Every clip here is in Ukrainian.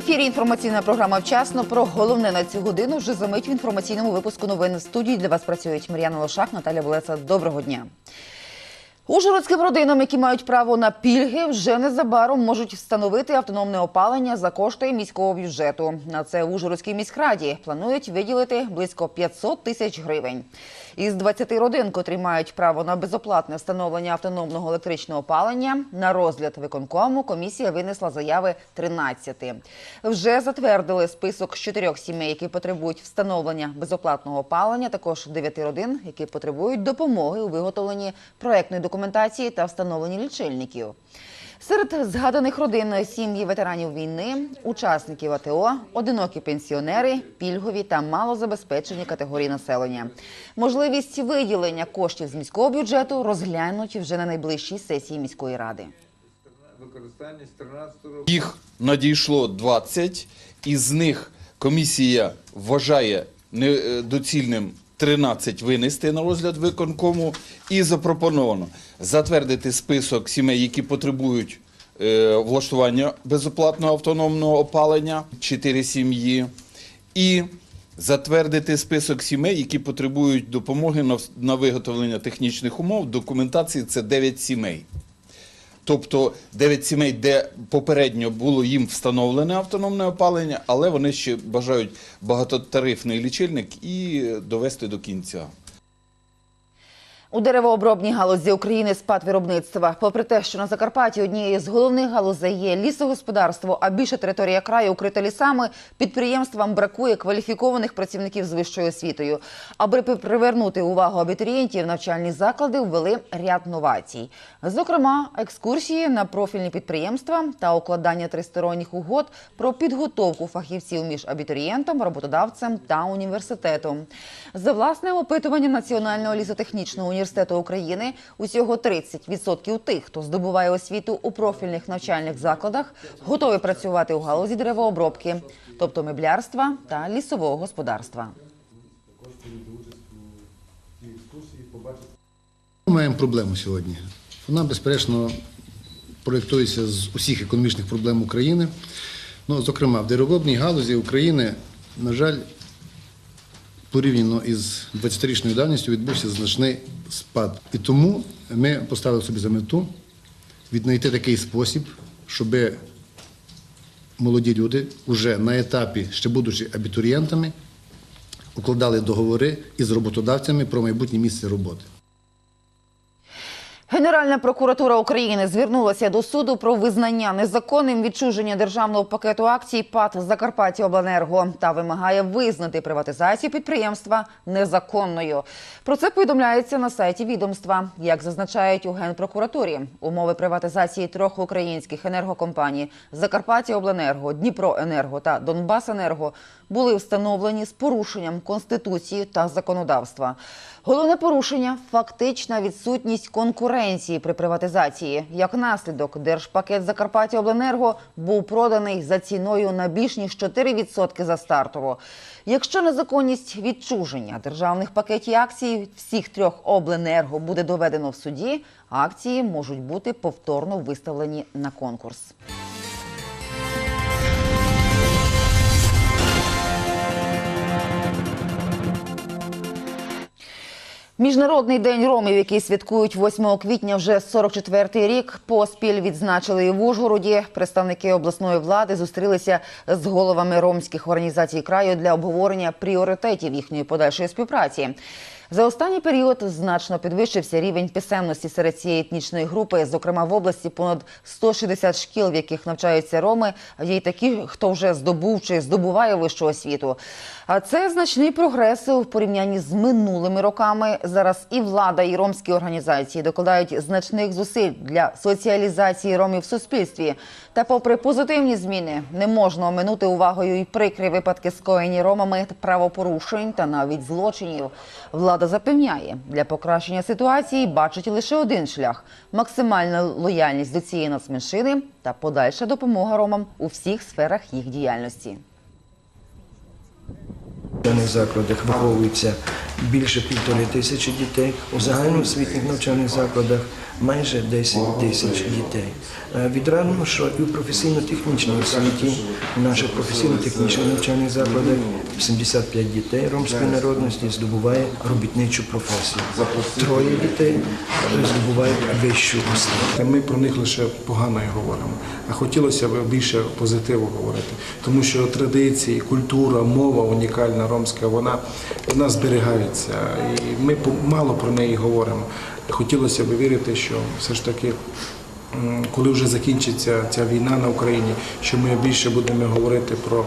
Ефірі інформаційна програма вчасно про головне на цю годину. Вже за мить в інформаційному випуску новин в студії для вас працюють Мар'яна Лошак, Наталя Болеца. Доброго дня. Ужгородським родинам, які мають право на пільги, вже незабаром можуть встановити автономне опалення за кошти міського бюджету. На це в Ужгородській міськраді планують виділити близько 500 тисяч гривень. Із 20 родин, котрі мають право на безоплатне встановлення автономного електричного опалення, на розгляд виконкому комісія винесла заяви 13. Вже затвердили список з чотирьох сімей, які потребують встановлення безоплатного опалення. Також 9 родин, які потребують допомоги у виготовленні проектної документації та встановленні лічильників. Серед згаданих родин сім'ї ветеранів війни, учасників АТО, одинокі пенсіонери, пільгові та малозабезпечені категорії населення. Можливість виділення коштів з міського бюджету розглянуть вже на найближчій сесії міської ради. використання з 13 року. Їх надійшло 20, із них комісія вважає недоцільним 13 винести на розгляд виконкому і запропоновано затвердити список сімей, які потребують е, влаштування безоплатного автономного опалення, 4 сім'ї, і затвердити список сімей, які потребують допомоги на, виготовлення технічних умов. Документації це 9 сімей. Тобто 9 сімей, де попередньо було їм встановлене автономне опалення, але вони ще бажають багатотарифний лічильник і довести до кінця. У деревообробній галузі України спад виробництва. Попри те, що на Закарпатті однією з головних галузей є лісогосподарство, а більша територія краю укрита лісами, підприємствам бракує кваліфікованих працівників з вищою освітою. Аби привернути увагу абітурієнтів, навчальні заклади ввели ряд новацій. Зокрема, екскурсії на профільні підприємства та укладання тристоронніх угод про підготовку фахівців між абітурієнтом, роботодавцем та університетом. За власним опитуванням Національного лісотехнічного університету України, усього 30% тих, хто здобуває освіту у профільних навчальних закладах, готові працювати у галузі деревообробки, тобто меблярства та лісового господарства. Ми маємо проблему сьогодні. Вона, безперечно, проєктується з усіх економічних проблем України. Ну, зокрема, в деревообній галузі України, на жаль, порівняно із 20-річною давністю відбувся значний спад. І тому ми поставили собі за мету віднайти такий спосіб, щоб молоді люди вже на етапі, ще будучи абітурієнтами, укладали договори із роботодавцями про майбутнє місце роботи. Генеральна прокуратура України звернулася до суду про визнання незаконним відчуження державного пакету акцій ПАТ Закарпаття Обленерго та вимагає визнати приватизацію підприємства незаконною. Про це повідомляється на сайті відомства. Як зазначають у генпрокуратурі, умови приватизації трьох українських енергокомпаній Закарпаття Обленерго, Дніпроенерго та Донбасенерго були встановлені з порушенням конституції та законодавства. Головне порушення фактична відсутність конкуренції при приватизації. Як наслідок, держпакет Закарпаття Обленерго був проданий за ціною на більш ніж 4% за стартово. Якщо незаконність відчуження державних пакетів акцій всіх трьох обленерго буде доведено в суді, акції можуть бути повторно виставлені на конкурс. Міжнародний день ромів, який святкують 8 квітня, вже 44-й рік поспіль відзначили і в Ужгороді. Представники обласної влади зустрілися з головами ромських організацій краю для обговорення пріоритетів їхньої подальшої співпраці. За останній період значно підвищився рівень писемності серед цієї етнічної групи. Зокрема, в області понад 160 шкіл, в яких навчаються роми. Є й такі, хто вже здобув чи здобуває вищу освіту. А це значний прогрес у порівнянні з минулими роками. Зараз і влада, і ромські організації докладають значних зусиль для соціалізації ромів в суспільстві. Та, попри позитивні зміни, не можна оминути увагою і прикрі випадки скоєні ромами правопорушень та навіть злочинів. Влада запевняє, для покращення ситуації бачить лише один шлях: максимальна лояльність до цієї нацменшини та подальша допомога ромам у всіх сферах їх діяльності. навчальних закладах виховується більше півтори тисячі дітей. У загальноосвітніх навчальних закладах майже 10 тисяч дітей. Е, Відрадно, що і в професійно-технічній освіті, в наших професійно-технічних навчальних закладах 75 дітей ромської народності здобуває робітничу професію. Троє дітей е, здобувають вищу освіту. Ми про них лише погано говоримо. А хотілося б більше позитиву говорити, тому що традиції, культура, мова унікальна ромська, вона, вона зберігається. І ми мало про неї говоримо. Хотілося б вірити, що все ж таки. Коли вже закінчиться ця війна на Україні, що ми більше будемо говорити про,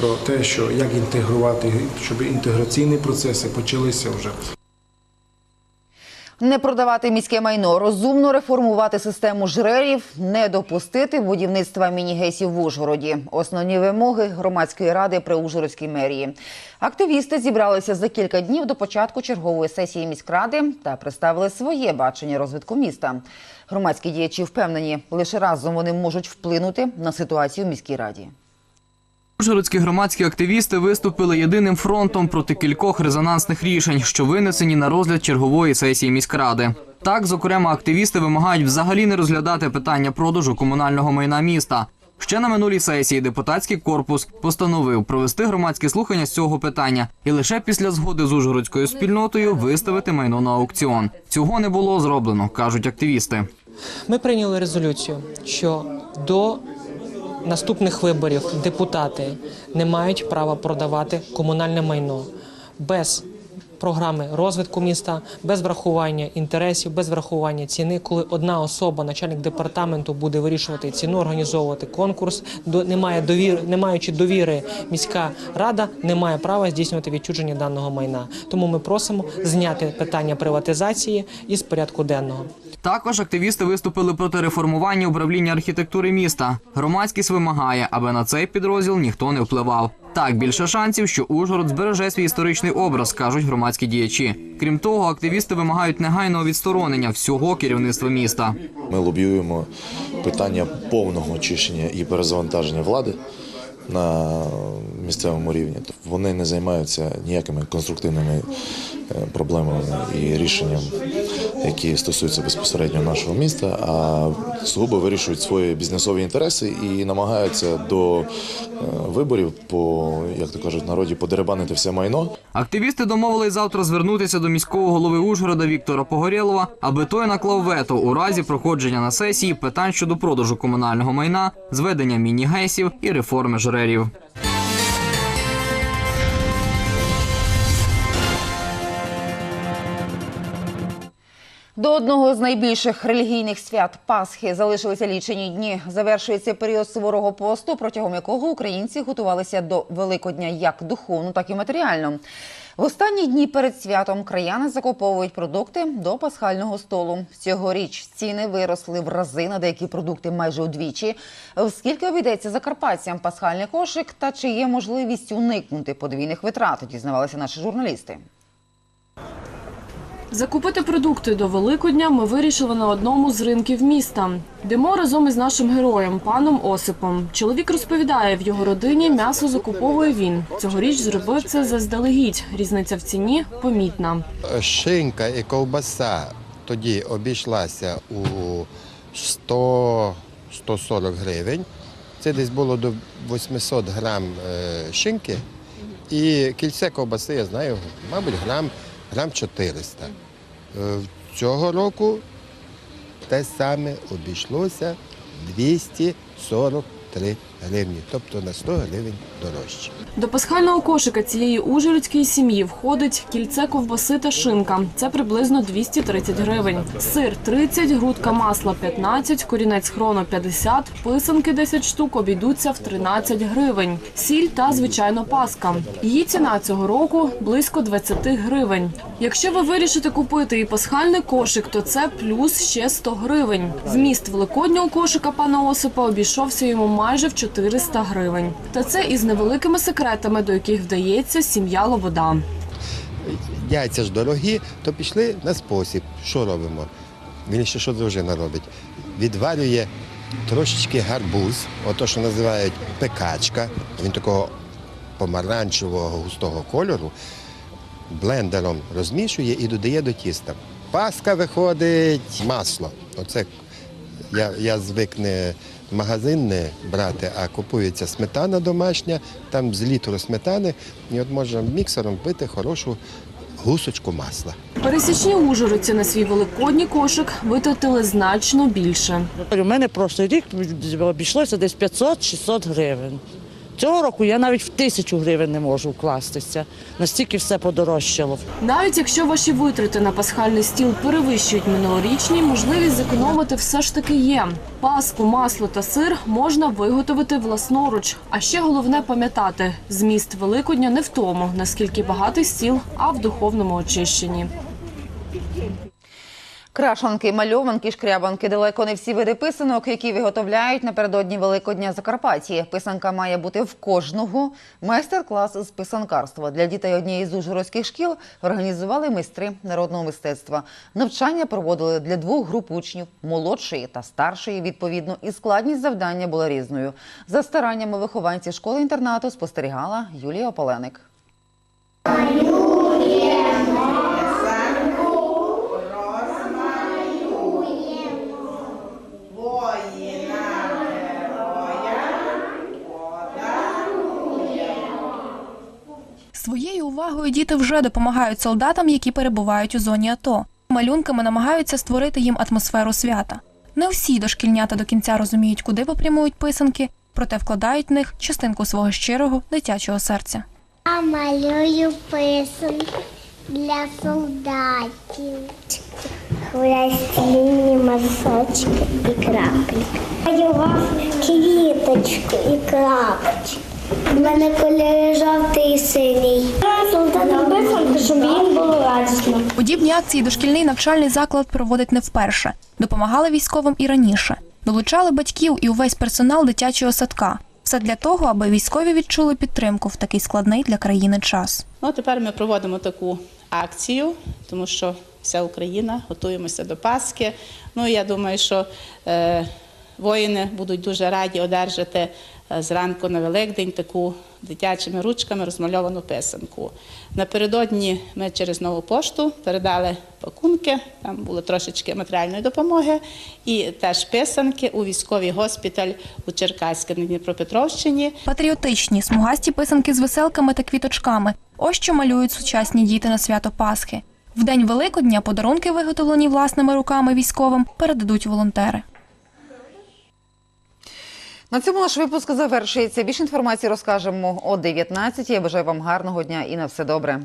про те, що як інтегрувати, щоб інтеграційні процеси почалися вже. Не продавати міське майно, розумно реформувати систему жрерів, не допустити будівництва міні-гейсів в Ужгороді. Основні вимоги громадської ради при Ужгородській мерії. Активісти зібралися за кілька днів до початку чергової сесії міськради та представили своє бачення розвитку міста. Громадські діячі впевнені, лише разом вони можуть вплинути на ситуацію в міській раді. Ужгородські громадські активісти виступили єдиним фронтом проти кількох резонансних рішень, що винесені на розгляд чергової сесії міськради. Так, зокрема, активісти вимагають взагалі не розглядати питання продажу комунального майна міста. Ще на минулій сесії депутатський корпус постановив провести громадські слухання з цього питання і лише після згоди з ужгородською спільнотою виставити майно на аукціон. Цього не було зроблено, кажуть активісти. Ми прийняли резолюцію, що до наступних виборів депутати не мають права продавати комунальне майно. Без програми розвитку міста, без врахування інтересів, без врахування ціни. Коли одна особа, начальник департаменту, буде вирішувати ціну, організовувати конкурс, немає довіри, не маючи довіри, міська рада не має права здійснювати відчуження даного майна. Тому ми просимо зняти питання приватизації із порядку денного. Також активісти виступили проти реформування управління архітектури міста. Громадськість вимагає, аби на цей підрозділ ніхто не впливав. Так більше шансів, що Ужгород збереже свій історичний образ, кажуть громадські діячі. Крім того, активісти вимагають негайного відсторонення всього керівництва міста. Ми лобіюємо питання повного очищення і перезавантаження влади на місцевому рівні. Вони не займаються ніякими конструктивними е, проблемами і рішенням, які стосуються безпосередньо нашого міста, а сугубо вирішують свої бізнесові інтереси і намагаються до е, виборів по, як то кажуть, народі подеребанити все майно. Активісти домовились завтра звернутися до міського голови Ужгорода Віктора Погорєлова, аби той наклав вето у разі проходження на сесії питань щодо продажу комунального майна, зведення міні-гейсів і реформи жрерів. До одного з найбільших релігійних свят Пасхи залишилися лічені дні. Завершується період суворого посту, протягом якого українці готувалися до Великодня як духовно, так і матеріально. В останні дні перед святом краяни закуповують продукти до пасхального столу. Цьогоріч ціни виросли в рази на деякі продукти майже удвічі. Скільки обійдеться закарпатцям пасхальний кошик та чи є можливість уникнути подвійних витрат? Дізнавалися наші журналісти. Закупити продукти до Великодня ми вирішили на одному з ринків міста. Йдемо разом із нашим героєм, паном Осипом. Чоловік розповідає, в його родині м'ясо закуповує він. Цьогоріч зробив це заздалегідь. Різниця в ціні помітна. Шинка і ковбаса тоді обійшлася у 100 140 гривень. Це десь було до 800 грам е, шинки. І кільце ковбаси, я знаю, мабуть, грам, грам 400. Е, Цього року те саме обійшлося 243 гривні, тобто на 100 гривень дорожче. До пасхального кошика цієї ужгородської сім'ї входить кільце ковбаси та шинка. Це приблизно 230 гривень. Сир 30, грудка масла 15, корінець хроно 50, писанки 10 штук обійдуться в 13 гривень. Сіль та, звичайно, паска. Її ціна цього року близько 20 гривень. Якщо ви вирішите купити і пасхальний кошик, то це плюс ще 100 гривень. Вміст великоднього кошика пана Осипа обійшовся йому майже в 400 гривень. Та це із невеликими секретами, до яких вдається сім'я Лобода. яйця ж дорогі, то пішли на спосіб. Що робимо? Він ще що дружина робить? Відварює трошечки гарбуз, ото що називають пекачка. Він такого помаранчевого густого кольору, блендером розмішує і додає до тіста. Паска виходить масло. Оце я, я звик не магазин не брати, а купується сметана домашня, там з літру сметани, і от можна міксером пити хорошу гусочку масла. Пересічні ужгородці на свій великодній кошик витратили значно більше. У мене прошлий рік обійшлося десь 500-600 гривень. Цього року я навіть в тисячу гривень не можу вкластися. Настільки все подорожчало. Навіть якщо ваші витрати на пасхальний стіл перевищують минулорічні, можливість зекономити все ж таки є. Паску, масло та сир можна виготовити власноруч. А ще головне пам'ятати, зміст Великодня не в тому, наскільки багатий стіл, а в духовному очищенні. Крашанки, мальованки, шкрябанки далеко не всі види писанок, які виготовляють напередодні Великодня Закарпатті. Писанка має бути в кожного. Майстер-клас з писанкарства для дітей однієї з ужгородських шкіл організували майстри народного мистецтва. Навчання проводили для двох груп учнів молодшої та старшої. Відповідно, і складність завдання була різною. За стараннями вихованців школи інтернату спостерігала Юлія Ополеник. Своєю діти вже допомагають солдатам, які перебувають у зоні АТО. Малюнками намагаються створити їм атмосферу свята. Не всі дошкільнята до кінця розуміють, куди попрямують писанки, проте вкладають в них частинку свого щирого дитячого серця. Я малюю писанки для солдатів. Хвлястлінні масочки і крапельки. Малював квіточку і крапочку. У мене кольори жовтий і синій. Солдатам писанки, щоб їм було радісно. Подібні акції дошкільний навчальний заклад проводить не вперше. Допомагали військовим і раніше. Долучали батьків і увесь персонал дитячого садка. Все для того, аби військові відчули підтримку в такий складний для країни час. Ну, тепер ми проводимо таку акцію, тому що вся Україна готуємося до Пасхи. Ну, я думаю, що е, воїни будуть дуже раді одержати зранку на Великдень таку дитячими ручками розмальовану писанку. Напередодні ми через нову пошту передали пакунки, там було трошечки матеріальної допомоги, і теж писанки у військовий госпіталь у Черкаській на Дніпропетровщині. Патріотичні, смугасті писанки з веселками та квіточками. Ось що малюють сучасні діти на свято Пасхи. В день Великодня подарунки, виготовлені власними руками військовим, передадуть волонтери. На цьому наш випуск завершується. Більше інформації розкажемо о 19 Я бажаю вам гарного дня і на все добре.